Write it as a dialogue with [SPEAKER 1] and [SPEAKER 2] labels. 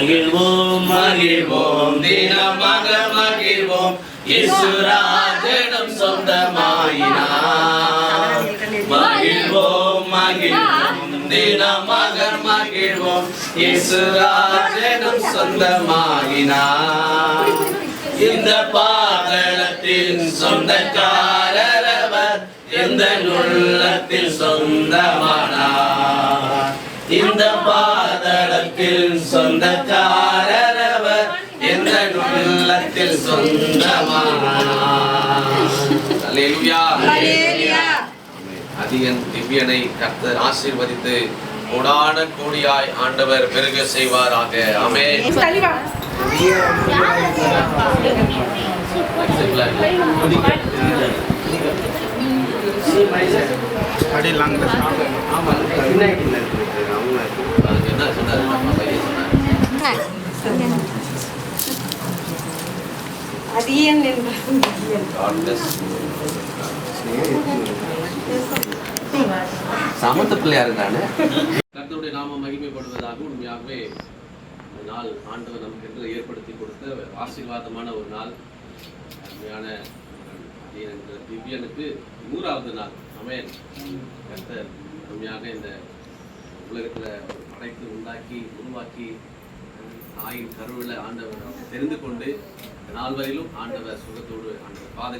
[SPEAKER 1] மகிழ்வோம் மகிழ்வோம் தினமாக மகிழ்வோம். இசுராஜனம் சொந்தமாயினார். மகிழ்வோம் மகிழ்வோம் தினமாக மகிழ்வோம். இசுராஜனம் சொந்தமாகினார் இந்த பாதளத்தின் சொந்தக்காரரவர் எந்த உள்ளத்தில் சொந்தமானார். இந்த பாதளத்தில் சொந்தக்காரரவர் எந்த உள்ளத்தில் அதிகன் திவ்யனை கர்த்தர் ஆசீர்வதித்து கோடான கோடியாய் ஆண்டவர் பெருக செய்வாராக. ஆமே
[SPEAKER 2] அடி லாங்க
[SPEAKER 1] என்ன சமத்த பிள்ளையாரு நானு கர்த்தருடைய நாம மகிமைப்படுவதாக உண்மையாகவே இந்த நாள் ஆண்டவர் நமக்கு என்று ஏற்படுத்தி கொடுத்த ஆசீர்வாதமான ஒரு நாள். அருமையான திவ்யனுக்கு நூறாவது நாள். அமேன் கர்த்தர் அருமையாக இந்த உலகத்துல ஒரு படைத்து உண்டாக்கி உருவாக்கி தாயின் கருவில ஆண்டவர் தெரிந்து கொண்டு நால்வரையிலும் நாள் ஆண்டவர் சுகத்தோடு ஆண்டவர் பாதை